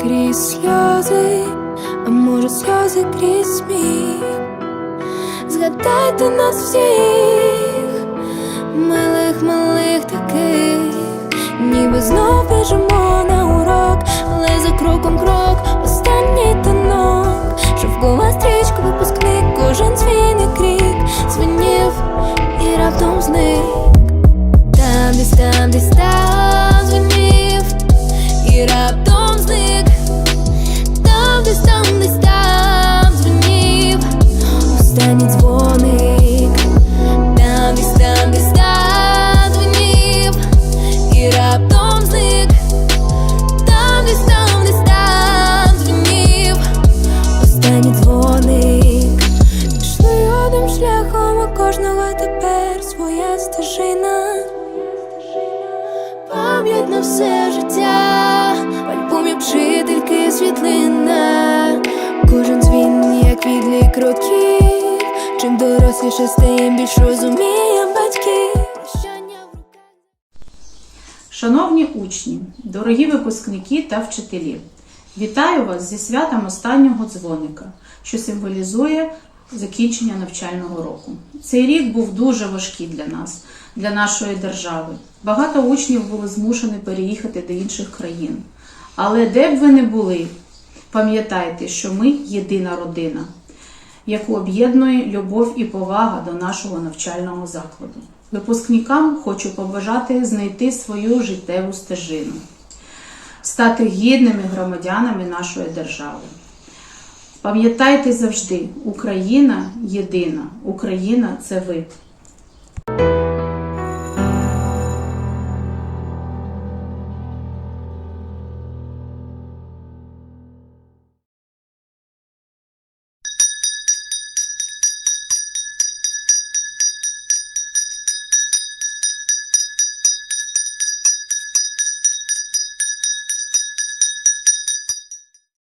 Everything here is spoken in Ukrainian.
крізь сльози, а може сльози крізь сміх. Згадайте нас всіх, милих, малих таких, у кожного тепер своя стежина. Пам'ять на все життя, в альбомі вчительки світлина. Кожен дзвін, як відлік років. Чим доросліше стаєм, більш в руках. Шановні учні, дорогі випускники та вчителі, вітаю вас зі святом останнього дзвоника, що символізує закінчення навчального року. Цей рік був дуже важкий для нас, для нашої держави. Багато учнів були змушені переїхати до інших країн. Але де б ви не були, пам'ятайте, що ми єдина родина, яку об'єднує любов і повага до нашого навчального закладу. Випускникам хочу побажати знайти свою життєву стежину, стати гідними громадянами нашої держави. Пам'ятайте завжди, Україна єдина, Україна це ви.